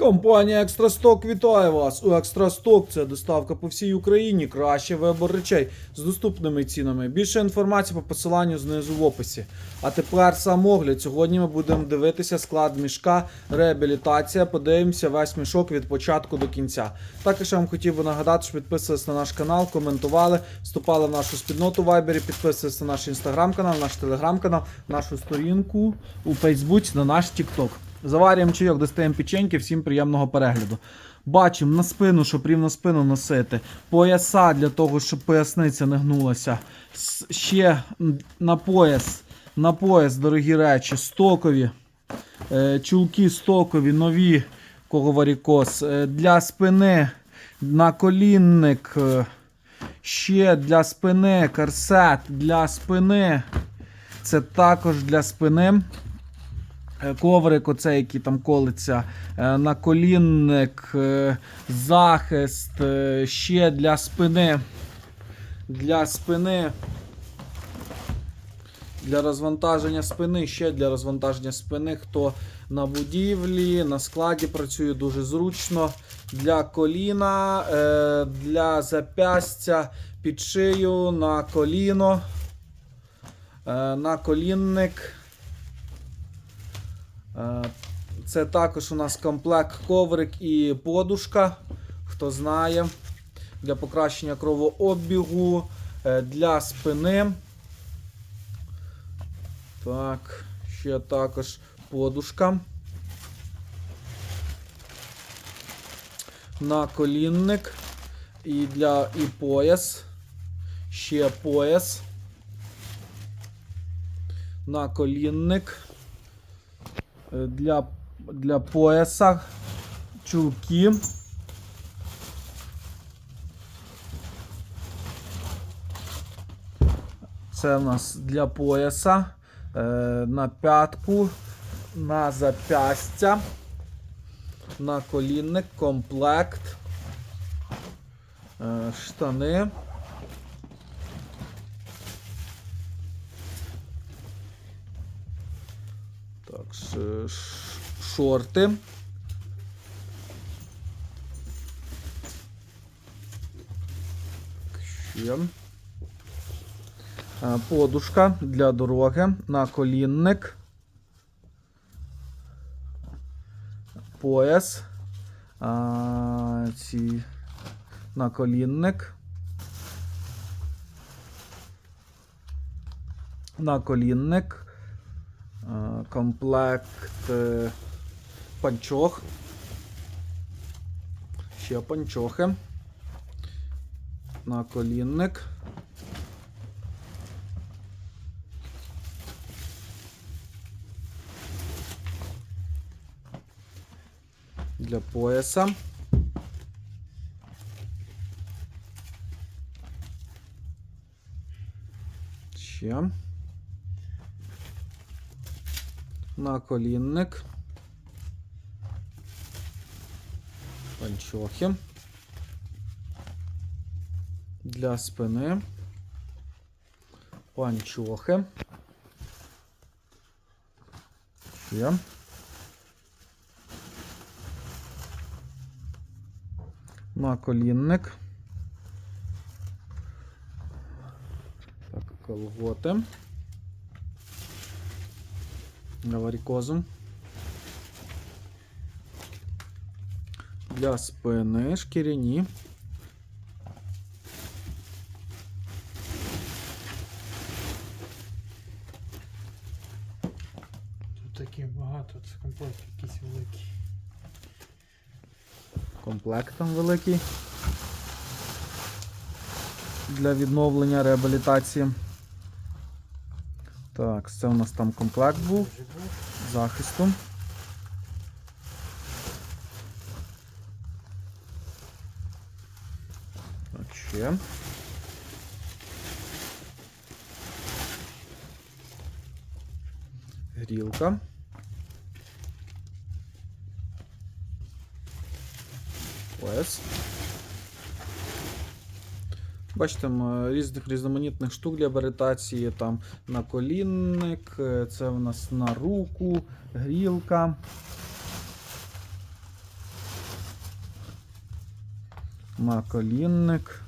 Компанія Екстрасток вітає вас. У Екстрасток це доставка по всій Україні. Краще вибор речей з доступними цінами. Більше інформації по посиланню знизу в описі. А тепер сам огляд. Сьогодні ми будемо дивитися склад мішка, реабілітація. Подивимося весь мішок від початку до кінця. Також я вам хотів би нагадати, що підписувались на наш канал, коментували, вступали в нашу спільноту в Вайбері, підписувались на наш інстаграм-канал, наш телеграм-канал, нашу сторінку у Фейсбуці, на наш Тікток. Заварюємо чайок, достаємо печеньки, всім приємного перегляду. Бачимо на спину, щоб рівно спину носити. Пояса для того, щоб поясниця не гнулася. Ще на пояс, на пояс, дорогі речі, стокові. Е, чулки стокові, нові кого варікоз. Е, для спини наколінник. е, Ще для спини корсет, для спини. Це також для спини. Е, Коврик, оцей, який там колиться, е, наколінник, е, захист, ще для спини. Для спини. Для розвантаження спини, ще для розвантаження спини. Хто на будівлі, на складі працює дуже зручно. Для коліна, для запястя під шию, на коліно, на колінник. Е, Це також у нас комплект коврик і подушка. Хто знає, для покращення кровообігу, е, для спини. Так, ще також подушка. Наколінник. І для і пояс. Ще пояс. Наколінник. Е, Для, для пояса. Чулки. Це у нас для пояса, е, на п'ятку, на запястя, на колінник, комплект, е, штани. Так, шорти. Ще. Подушка для дороги, наколінник, пояс, а, ці, наколінник, наколінник, комплект е, панчох, ще панчохи, наколінник. для пояса. Ще. Наколінник. Панчохи. Для спини. Панчохи. Ще. наколінник. Так, колготи. Для варікозу. Для спини шкіряні. Тут таких багато, це комплект якийсь великий. Комплект там великий. Для відновлення реабілітації. Так, це у нас там комплект був захисту. Так, ще. Грілка. Пояс. Бачите, там е, різних різноманітних штук для баритації, там наколінник, е, це в нас на руку, грілка. Наколінник.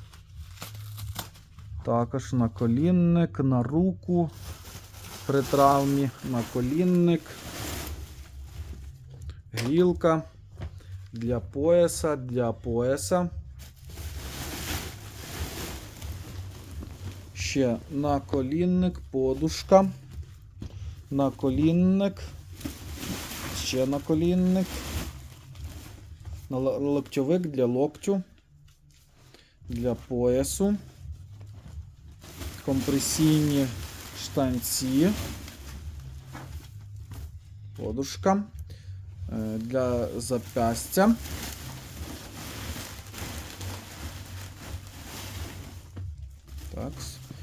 Також наколінник на руку при травмі, наколінник. Грілка для пояса, для пояса. Ще наколінник, подушка. Наколінник. Ще наколінник. Нал- Локтьовик для локтю. Для поясу. Компресійні штанці. Подушка. Е, Для запястя. Так.